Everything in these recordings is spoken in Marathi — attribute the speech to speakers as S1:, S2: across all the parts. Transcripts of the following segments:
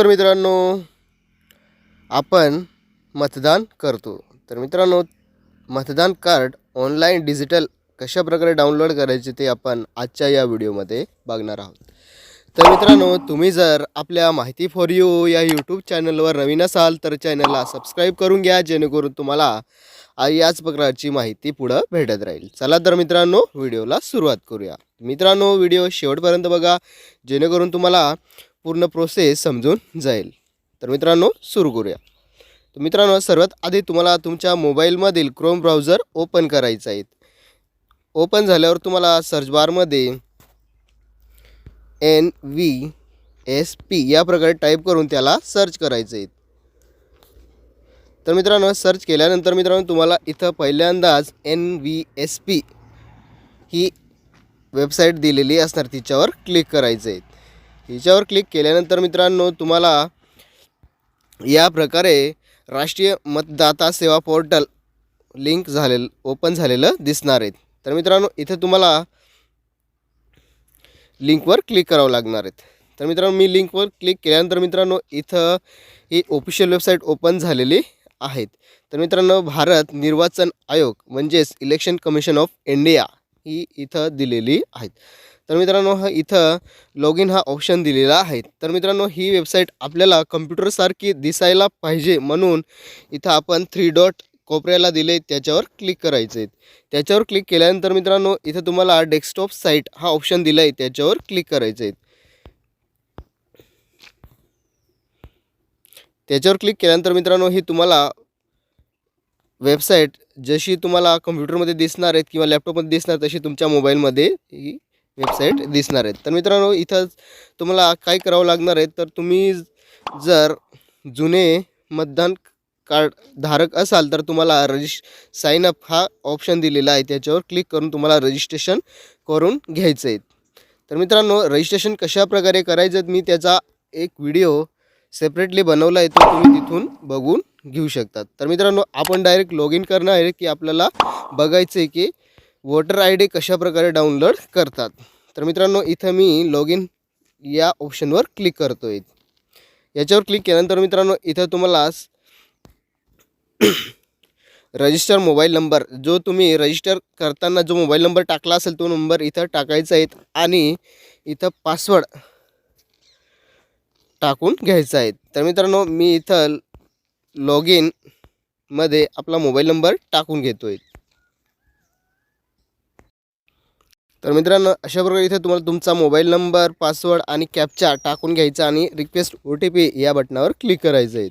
S1: नमस्कार मित्रांनो. आपण मतदान करतो. तर मित्रांनो मतदान कार्ड ऑनलाईन डिजिटल कशा प्रकारे डाउनलोड करायचे ते आपण आजच्या या व्हिडिओमध्ये बघणार आहोत. तर मित्रांनो तुम्ही जर आपल्या माहिती फॉर यू या यूट्यूब चॅनलवर नवीन असाल तर चॅनलला सबस्क्राईब करून घ्या जेणेकरून तुम्हाला याच प्रकारची माहिती पुढं भेटत राहील. चला तर मित्रांनो व्हिडिओला सुरुवात करूया. मित्रांनो व्हिडिओ शेवटपर्यंत बघा. जेणेकरून तुम्हाला पूर्ण प्रोसेस समजून जाईल. तर मित्रांनो सुरू करूया. तर मित्रांनो सर्वात आधी तुम्हाला तुमच्या मोबाईलमधील क्रोम ब्राउझर ओपन करायचा आहे. ओपन झाल्यावर तुम्हाला सर्च बारमध्ये एन व्ही एस पी या प्रकारे टाईप करून त्याला सर्च करायचं आहे. तर मित्रांनो सर्च केल्यानंतर मित्रांनो तुम्हाला इथं पहिल्यांदाच एन व्ही एस पी ही वेबसाईट दिलेली असणार तिच्यावर क्लिक करायचं आहे. हिच्यावर क्लिक केल्यानंतर मित्रांनो तुम्हाला या प्रकारे राष्ट्रीय मतदाता सेवा पोर्टल लिंक झालेलं ओपन झालेलं दिसणार आहेत तर मित्रांनो इथे तुम्हाला लिंकवर क्लिक करावं लागणार आहेत तर मित्रांनो मी लिंकवर क्लिक केल्यानंतर मित्रांनो इथं ही ऑफिशियल वेबसाईट ओपन झालेली आहेत तर मित्रांनो भारत निर्वाचन आयोग म्हणजेच इलेक्शन कमिशन ऑफ इंडिया ही इथं दिलेली आहेत तर मित्रांनो हा इथं लॉग इन हा ऑप्शन दिलेला आहे. तर मित्रांनो ही वेबसाईट आपल्याला कम्प्युटरसारखी दिसायला पाहिजे म्हणून इथं आपण थ्री डॉट कोपऱ्याला दिले त्याच्यावर क्लिक करायचे आहेत त्याच्यावर क्लिक केल्यानंतर मित्रांनो इथं तुम्हाला डेस्कटॉप साईट हा ऑप्शन दिला आहे त्याच्यावर क्लिक करायचे आहेत त्याच्यावर क्लिक केल्यानंतर मित्रांनो ही तुम्हाला वेबसाईट जशी तुम्हाला कम्प्युटरमध्ये दिसणार आहेत किंवा लॅपटॉपमध्ये दिसणार तशी तुमच्या मोबाईलमध्ये ही वेबसाईट दिसणार आहेत. तर मित्रांनो इथं तुम्हाला काय करावं लागणार आहे तर तुम्ही जर जुने मतदान कार्ड धारक असाल तर तुम्हाला रजिश साईन अप हा ऑप्शन दिलेला आहे. त्याच्यावर क्लिक करून तुम्हाला रजिस्ट्रेशन करून घ्यायचं आहे. तर मित्रांनो रजिस्ट्रेशन कशाप्रकारे करायचं मी त्याचा एक व्हिडिओ सेपरेटली बनवला आहे तो तुम्ही तिथून बघून घेऊ शकतात. तर मित्रांनो आपण डायरेक्ट लॉग इन करणार आहे की आपल्याला बघायचं आहे की वोटर आय डी कशा प्रकारे डाउनलोड करतात. तर मित्रांनो इथं मी लॉग इन या ऑप्शनवर क्लिक करतो आहे याच्यावर क्लिक केल्यानंतर मित्रांनो इथं तुम्हाला रजिस्टर मोबाईल नंबर जो तुम्ही रजिस्टर करताना जो मोबाईल नंबर टाकला असेल तो नंबर इथं टाकायचा आहे आणि इथं पासवर्ड टाकून घ्यायचा आहे. तर मित्रांनो मी इथं लॉग इनमध्ये आपला मोबाईल नंबर टाकून घेतो आहे तर मित्रांनो अशा प्रकारे इथे तुम्हाला तुमचा मोबाईल नंबर पासवर्ड आणि कॅपचा टाकून घ्यायचा आणि रिक्वेस्ट ओ टी पी या बटनावर क्लिक करायचं आहे.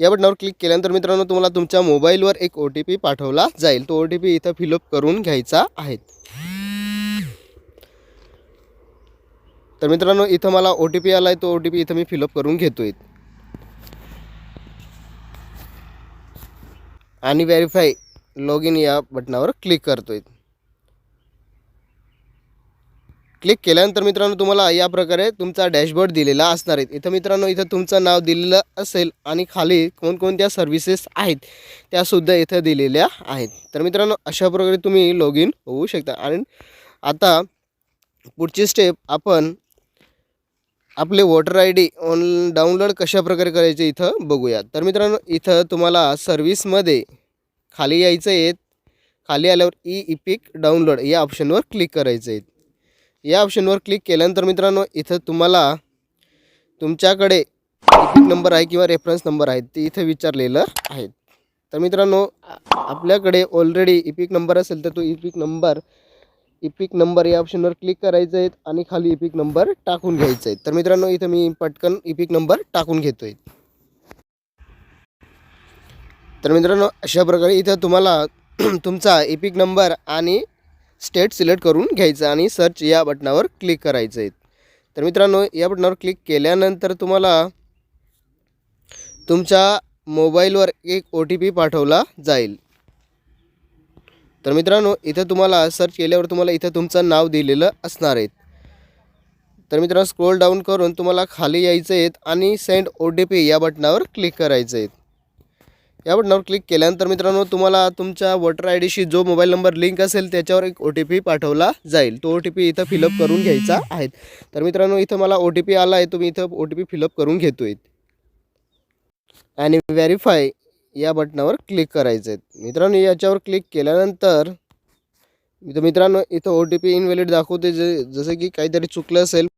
S1: या बटनावर क्लिक केल्यानंतर मित्रांनो तुम्हाला तुमच्या मोबाईलवर एक ओ टी पी पाठवला जाईल. तो ओ टी पी इथं फिलअप करून घ्यायचा आहे. तर मित्रांनो इथं मला ओ टी पी आला आहे तो ओ टी पी इथं मी फिलअप करून घेतो आहे आणि व्हेरीफाय लॉग इन या बटनावर क्लिक करतो आहे क्लिक केल्यानंतर मित्रांनो तुम्हाला या प्रकारे तुमचा डॅशबोर्ड दिलेला असणार आहे. इथं मित्रांनो इथं तुमचं नाव दिलेलं असेल आणि खाली कोणकोणत्या सर्व्हिसेस आहेत त्यासुद्धा इथं दिलेल्या आहेत. तर मित्रांनो अशा प्रकारे तुम्ही लॉग इन होऊ शकता. आणि आता पुढची स्टेप आपण आपले voter I D on download कशा प्रकारे करायचे इथं बघूया. तर मित्रांनो इथं तुम्हाला सर्व्हिसमध्ये खाली यायचं आहे खाली आल्यावर ई इपिक डाउनलोड या ऑप्शनवर क्लिक करायचं आहे या ऑप्शनवर क्लिक केल्यानंतर मित्रांनो इथं तुम्हाला तुमच्याकडे इपिक नंबर आहे किंवा रेफरन्स नंबर आहे ते इथं विचारलेलं आहे. तर मित्रांनो आपल्याकडे ऑलरेडी इपिक नंबर असेल तर तो इपिक नंबर इपिक नंबर या ऑप्शनवर क्लिक करायचं आहे आणि खाली इपिक नंबर टाकून घ्यायचं आहे तर मित्रांनो इथं मी पटकन इपिक नंबर टाकून घेतो आहे तर मित्रांनो अशा प्रकारे इथं तुम्हाला तुमचा इपिक नंबर आणि स्टेट सिलेक्ट करून घ्यायचं आणि सर्च या बटनावर क्लिक करायचं आहे. तर मित्रांनो या बटनावर क्लिक केल्यानंतर तुम्हाला तुमच्या मोबाईलवर एक ओ टी पी पाठवला जाईल. तर मित्रांनो इथं तुम्हाला सर्च केल्यावर तुम्हाला इथं तुमचं नाव दिलेलं असणार आहे. तर मित्रांनो स्क्रोल डाऊन करून तुम्हाला खाली यायचं आहेत आणि सेंड ओ टी पी या बटनावर क्लिक करायचं आहे. या बटनावर क्लिक केल्यानंतर मित्रांनो तुम्हाला तुमच्या वोटर आय डीशी जो मोबाईल नंबर लिंक असेल त्याच्यावर एक ओ टी पी पाठवला जाईल. तो ओ टी पी इथं फिलअप करून घ्यायचा आहे. तर मित्रांनो इथं मला ओ टी पी आला आहे. तुम्ही इथं ओ टी पी फिलअप करून घेतो आहे आणि व्हेरीफाय या बटनावर क्लिक करायचं आहे मित्रांनो याच्यावर क्लिक केल्यानंतर इथं मित्रांनो इथं ओ टी पी इनव्हॅलिड दाखवते जे जसं की काहीतरी चुकलं असेल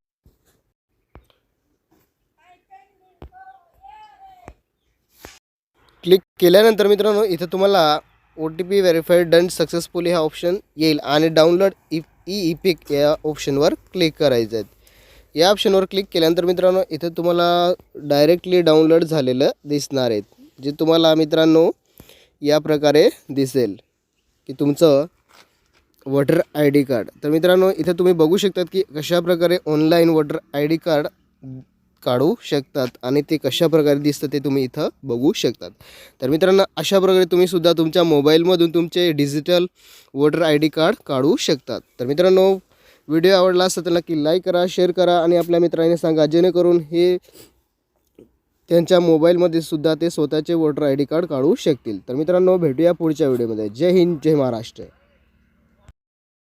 S1: क्लिक केल्यानंतर मित्रांनो इथं तुम्हाला O T P verified done successfully हा ऑप्शन येईल आणि download e e EPIC या ऑप्शनवर क्लिक करायचं आहे. या ऑप्शनवर क्लिक केल्यानंतर मित्रांनो इथं तुम्हाला डायरेक्टली डाउनलोड झालेलं दिसणार आहेत जे तुम्हाला मित्रांनो या प्रकारे दिसेल की तुमचं वॉटर आय डी कार्ड तर मित्रांनो इथं तुम्ही बघू शकतात की कशाप्रकारे online voter I D card काढू शकतात आणि ते कशा प्रकारे दिसतं ते तुम्ही इथं बघू शकतात. तर मित्रांनो अशा प्रकारे तुम्ही सुद्धा तुमच्या मोबाईलमधून तुमचे digital voter I D card काढू शकतात. तर मित्रांनो व्हिडिओ आवडला असेल तर नक्की लाईक करा शेअर करा आणि आपल्या मित्रांनी सांगा जेणेकरून हे त्यांच्या मोबाईलमध्ये सुद्धा ते स्वतःचे वोटर आय डी कार्ड काढू शकतील. तर मित्रांनो भेटूया पुढच्या व्हिडिओमध्ये. जय हिंद जय महाराष्ट्र.